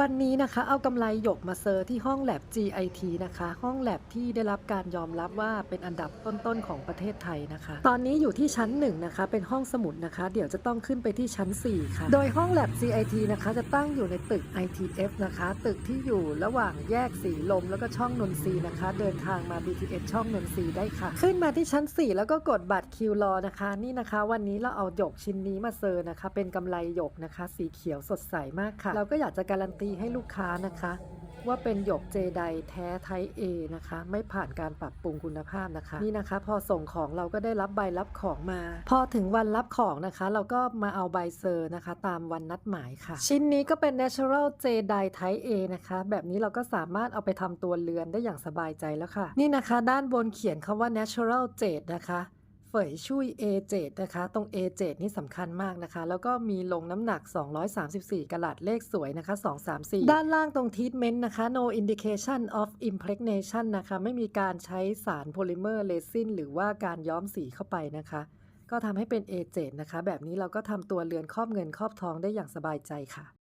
วันนี้นะคะเอากำไรหยกมาเซอร์ที่ห้องแลบ GIT นะคะ ห้องแลบที่ได้รับการยอมรับว่าเป็นอันดับต้นๆของประเทศไทยนะคะ ตอนนี้อยู่ที่ชั้น1นงนะคะเป็นห้องสมุดนะคะ เดี๋ยวจะต้องขึ้นไปที่ชั้น 4 ค่ะ โดยห้องแลบ GIT นะคะ จะตั้งอยู่ในตึก ITF นะคะ ตึกที่อยู่ระหว่างแยกสีลมแล้วก็ช่องนนทรีนะคะ เดินทางมา BTS ช่องนนทรีได้ค่ะ ขึ้นมาที่ชั้น 4 แล้วก็กดบัตรคิวรอนะคะ นี่นะคะ วันนี้เราเอาหยกชิ้นนี้มาเซอร์นะคะ เป็นกำไรหยกนะคะ สีเขียวสดใสมากค่ะ เราก็อยากจะการันตีให้ลูกค้านะคะ ว่าเป็นหยกเจไดแท้ไทย A นะคะ ไม่ผ่านการปรับปรุงคุณภาพนะคะ นี่นะคะ พอส่งของเราก็ได้รับใบรับของมา พอถึงวันรับของนะคะ เราก็มาเอาใบเซอร์นะคะ ตามวันนัดหมายค่ะ ชิ้นนี้ก็เป็น Natural j d i Type A นะคะ แบบนี้เราก็สามารถเอาไปทำตัวเรือนได้อย่างสบายใจแล้วค่ะ นี่นะคะ ด้านบนเขียนคำว่า Natural Jade นะคะ เฝยชุย A7 นะคะ ตรง A7 นี่สำคัญมากนะคะ แล้วก็มีลงน้ำหนัก 234กะลัดเลขสวยนะคะ 234 ด้านล่างตรง Treatment นะคะ no indication of impregnation นะคะ ไม่มีการใช้สารโพลิเมอร์เรซินหรือว่าการย้อมสีเข้าไปนะคะ ก็ทำให้เป็น A7 นะคะ แบบนี้เราก็ทำตัวเรือนครอบเงินครอบทองได้อย่างสบายใจค่ะ